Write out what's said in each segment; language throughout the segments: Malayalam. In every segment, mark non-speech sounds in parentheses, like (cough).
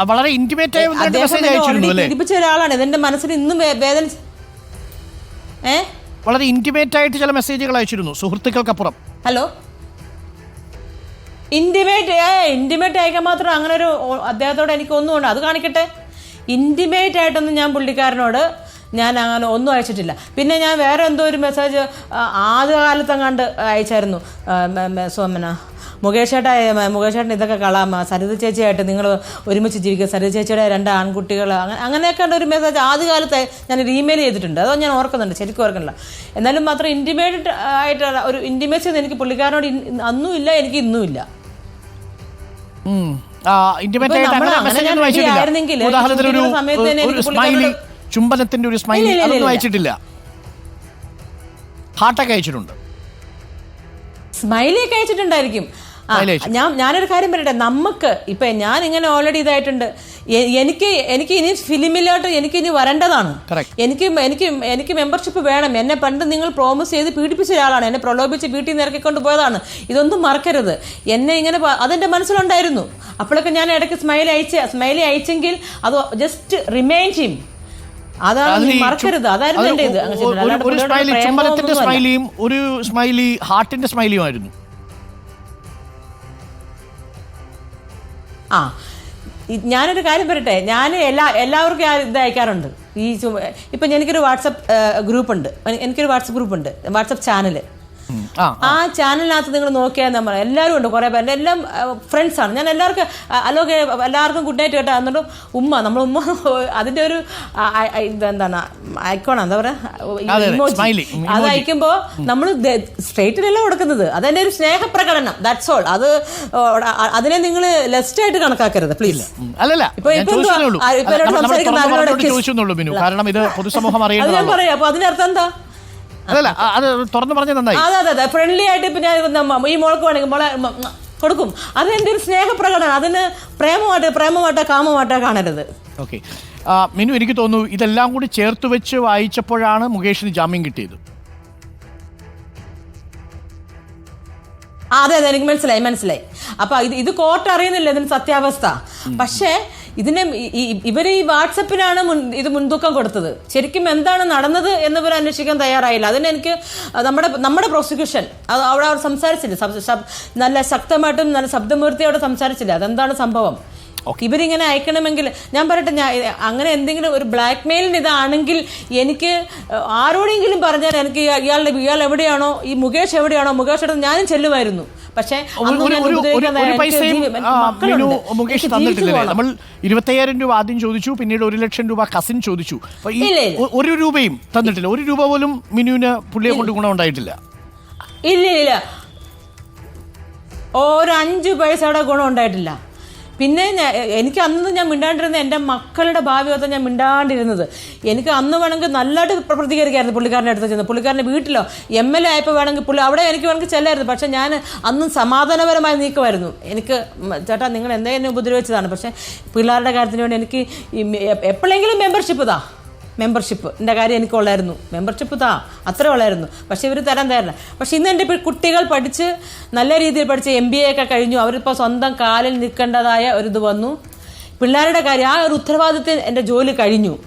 വളരെ ഇന്റിമേറ്റ് ആയ മെസ്സേജ് അയച്ചിരുന്നു അല്ലേ? പീഡിപ്പിച്ച ഒരാളാണ്. ഇതെന്റെ മനസ്സിൽ ഇന്നും വേദന ഏ? വളരെ ഇന്റിമേറ്റ് ആയിട്ട് ചില മെസ്സേജുകൾ അയച്ചിരുന്നു സുഹൃത്തുക്കൾക്കപ്പുറം. ഹലോ? ഇന്റിമേറ്റ് ഏ ഇന്റിമേറ്റ് അയക്കാൻ മാത്രം അങ്ങനെ ഒരു അദ്ദേഹത്തോട് എനിക്ക് ഒന്നും ഉണ്ട്. അത് കാണിക്കട്ടെ. ഇന്റിമേറ്റ് ആയിട്ടൊന്നും ഞാൻ പുള്ളിക്കാരനോട് ഞാൻ അങ്ങനെ ഒന്നും അയച്ചിട്ടില്ല. പിന്നെ ഞാൻ വേറെ എന്തോ ഒരു മെസ്സേജ് ആദ്യകാലത്തെങ്ങാണ്ട് അയച്ചായിരുന്നു. ആ, മ- മ- സോമന. മുകേഷ് ചേട്ടാ മുകേഷ് ചേട്ടൻ ഇതൊക്കെ കളാം സരിത ചേച്ചിയായിട്ട് നിങ്ങൾ ഒരുമിച്ച് ജീവിക്കുക. സരിത ചേച്ചിയുടെ രണ്ട് ആൺകുട്ടികൾ അങ്ങനെ അങ്ങനെയൊക്കെ ഒരു മെസ്സേജ് ആദ്യകാലത്ത് ഞാൻ ഒരു ഇമെയിൽ ചെയ്തിട്ടുണ്ട്. അതോ ഞാൻ ഓർക്കുന്നുണ്ട് ശരിക്കും ഓർക്കുന്നില്ല. എന്നാലും മാത്രം ഇന്റിമേറ്റ് ആയിട്ടുള്ള ഒരു ഇന്റിമേറ്റ് എനിക്ക് പുള്ളിക്കാരനോട് അന്നും ഇല്ല എനിക്ക് ഇന്നും ഇല്ല. ചുംബനത്തിന്റെ ഒരു സ്മൈലി അതൊന്നും അയച്ചിട്ടില്ല. ഹാർട്ടൊക്കെ അയച്ചിട്ടുണ്ട്. സ്മൈലി ഒക്കെ അയച്ചിട്ടുണ്ടായിരിക്കും. ഞാൻ ഞാനൊരു കാര്യം പറയട്ടെ നമുക്ക് ഇപ്പൊ ഞാൻ ഇങ്ങനെ ഓൾറെഡി ഇതായിട്ടുണ്ട് എനിക്ക് എനിക്ക് ഇനി ഫിലിമിലോട്ട് എനിക്ക് ഇനി വരേണ്ടതാണ്. എനിക്ക് എനിക്ക് എനിക്ക് മെമ്പർഷിപ്പ് വേണം. എന്നെ പണ്ട് നിങ്ങൾ പ്രോമിസ് ചെയ്ത് പീഡിപ്പിച്ച ഒരാളാണ്. എന്നെ പ്രലോഭിച്ച് വീട്ടിൽ നിന്ന് ഇറക്കിക്കൊണ്ട് പോയതാണ്. ഇതൊന്നും മറക്കരുത്. എന്നെ ഇങ്ങനെ അതെന്റെ മനസ്സിലുണ്ടായിരുന്നു. അപ്പോഴൊക്കെ ഞാൻ ഇടയ്ക്ക് സ്മൈൽ അയച്ച സ്മൈലി അയച്ചെങ്കിൽ അത് ജസ്റ്റ് റിമൈൻഡ് ചെയ്യും. അതാണ് മറക്കരുത്. അതായിരുന്നു ഒരു സ്മൈലി ഹാർട്ടിന്റെ സ്മൈലിയും ആയിരുന്നു. ആ. ഞാനൊരു കാര്യം പറയട്ടെ ഞാൻ എല്ലാ എല്ലാവർക്കും ആ ഇത് അയക്കാറുണ്ട്. ഈ ഇപ്പം എനിക്കൊരു വാട്സപ്പ് ഗ്രൂപ്പ് ഉണ്ട് എനി- എനിക്കൊരു വാട്സപ്പ് ഗ്രൂപ്പ് ഉണ്ട് വാട്സപ്പ് ചാനൽ. ആ ചാനലിനകത്ത് നിങ്ങൾ നോക്കിയാൽ നമ്മൾ എല്ലാവരും ഉണ്ട് കുറേ പേര്. എല്ലാം ഫ്രണ്ട്സാണ് ഞാൻ എല്ലാവർക്കും അലോക എല്ലാവർക്കും ഗുഡ് നൈറ്റ് കേട്ടോ എന്നിട്ട് ഉമ്മ നമ്മൾ ഉമ്മ (laughs) അതിന്റെ ഒരു എന്താണ്? ഐക്കോണ എന്താ പറയുക? അതെ. അയക്കുമ്പോൾ നമ്മൾ സ്ട്രേറ്റിനല്ല കൊടുക്കുന്നത്? അതെന്റെ ഒരു സ്നേഹപ്രകടനം ദാറ്റ്സ് ഓൾ അത് അതിനെ നിങ്ങൾ ലെസ്റ്റ് ആയിട്ട് കണക്കാക്കരുത് പ്ലീസ്. അല്ലല്ല കാരണം ഇത് പൊതുസമൂഹം അപ്പൊ അതിനർത്ഥം എന്താ? അല്ലല്ല ആ, അത് തുറന്നു പറഞ്ഞു നന്നായി. അതെ അതെ അതെ. ഫ്രണ്ട്ലി ആയിട്ട് ഇപ്പൊ ഞാൻ ഈ മോൾക്ക് വേണമെങ്കിൽ മോളെ കൊടുക്കും. അത് എന്റെ ഒരു സ്നേഹപ്രകടനം അതിന് പ്രേമമായിട്ട് പ്രേമമായിട്ടോ കാമമായിട്ടോ കാണരുത്. ഓക്കെ മിനു എനിക്ക് തോന്നുന്നു ഇതെല്ലാം കൂടി ചേർത്ത് വെച്ച് വായിച്ചപ്പോഴാണ് മുകേഷിന് ജാമ്യം കിട്ടിയത്. അതെ അതെ എനിക്ക് മനസ്സിലായി മനസ്സിലായി. അപ്പൊ ഇത് ഇത് കോർട്ട് അറിയുന്നില്ല ഇതിന് സത്യാവസ്ഥ. പക്ഷേ ഇതിനെ ഇവരെ ഈ- വാട്സപ്പിനാണ് ഇത് മുൻതൂക്കം കൊടുത്തത്. ശരിക്കും എന്താണ് നടന്നത് എന്നിവർ അന്വേഷിക്കാൻ തയ്യാറായില്ല. അതിന് എനിക്ക് നമ്മുടെ നമ്മുടെ പ്രോസിക്യൂഷൻ അവിടെ അവർ സംസാരിച്ചില്ല. നല്ല ശക്തമായിട്ടും നല്ല ശബ്ദമൂർത്തിയോടെ സംസാരിച്ചില്ല. അതെന്താണ് സംഭവം? ഇവരിങ്ങനെ അയക്കണമെങ്കിൽ ഞാൻ പറയട്ടെ ഞാൻ അങ്ങനെ എന്തെങ്കിലും ഒരു ബ്ലാക്ക് മെയിലിന് ഇതാണെങ്കിൽ എനിക്ക് ആരോടെങ്കിലും പറഞ്ഞാൽ എനിക്ക് ഇയാളുടെ ഇയാൾ എവിടെയാണോ ഈ മുകേഷ് എവിടെയാണോ മുകേഷ് എടുത്ത് ഞാനും ചെല്ലുമായിരുന്നു. പക്ഷേ. മുകേഷ് തന്നിട്ടില്ലേ നമ്മൾ ഇരുപത്തയ്യായിരം രൂപ ആദ്യം ചോദിച്ചു പിന്നീട് ഒരു ലക്ഷം രൂപ കസിൻ ചോദിച്ചു. ഒരു രൂപയും തന്നിട്ടില്ല. ഒരു രൂപ പോലും മിനുവിന് പുള്ളിയെ കൊണ്ട് ഗുണമുണ്ടായിട്ടില്ല ഇല്ല ഇല്ല ഒരു അഞ്ച് പൈസയുടെ ഗുണം ഉണ്ടായിട്ടില്ല. പിന്നെ എനിക്ക് അന്ന് ഞാൻ മിണ്ടാണ്ടിരുന്നത് എന്റെ മക്കളുടെ ഭാവി ഞാൻ മിണ്ടാണ്ടിരുന്നത്. എനിക്ക് അന്ന് വേണമെങ്കിൽ നല്ലതായിട്ട് പ്ര- പ്രതികരിക്കായിരുന്നു പുള്ളിക്കാരന്റെ അടുത്ത് ചെന്ന്. പുള്ളിക്കാരന്റെ വീട്ടിലോ എം എൽ എ ആയപ്പോൾ വേണമെങ്കിൽ പുള്ളി അവിടെ എനിക്ക് വേണമെങ്കിൽ ചെല്ലായിരുന്നു. പക്ഷേ ഞാൻ അന്നും സമാധാനപരമായി നീക്കുമായിരുന്നു. എനിക്ക് ചേട്ടാ നിങ്ങൾ എന്തെങ്കിലും ഉപദ്രവിച്ചതാണ്. പക്ഷേ പിള്ളേരുടെ കാര്യത്തിന് വേണ്ടി എനിക്ക് എപ്പോഴെങ്കിലും മെമ്പർഷിപ്പ് താ മെമ്പർഷിപ്പ് എന്റെ കാര്യം എനിക്കുള്ളായിരുന്നു മെമ്പർഷിപ്പ് താ. അത്രേ ഉള്ളായിരുന്നു പക്ഷേ ഇവർ തരാൻ തരണം പക്ഷേ ഇന്ന് എന്റെ കുട്ടികൾ പഠിച്ച് നല്ല രീതിയിൽ പഠിച്ച് എം ബി എ ഒക്കെ കഴിഞ്ഞു. അവരിപ്പോൾ സ്വന്തം കാലിൽ നിൽക്കേണ്ടതായ ഒരിത് വന്നു. പിള്ളേരുടെ കാര്യം ആ ഒരു ഉത്തരവാദിത്വം എന്റെ ജോലി കഴിഞ്ഞു.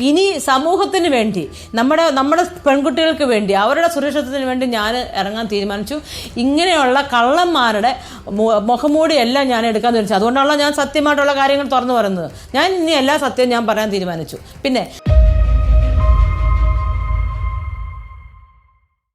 ഇനി സമൂഹത്തിന് വേണ്ടി നമ്മുടെ നമ്മുടെ പെൺകുട്ടികൾക്ക് വേണ്ടി അവരുടെ സുരക്ഷിതത്തിന് വേണ്ടി ഞാൻ ഇറങ്ങാൻ തീരുമാനിച്ചു. ഇങ്ങനെയുള്ള കള്ളന്മാരുടെ മുഖമൂടി എല്ലാം ഞാൻ എടുക്കാൻ തീരുമാനിച്ചു. അതുകൊണ്ടാണല്ലോ ഞാൻ സത്യമായിട്ടുള്ള കാര്യങ്ങൾ തുറന്നു പറയുന്നത്. ഞാൻ ഇനി എല്ലാ സത്യവും ഞാൻ പറയാൻ തീരുമാനിച്ചു. പിന്നെ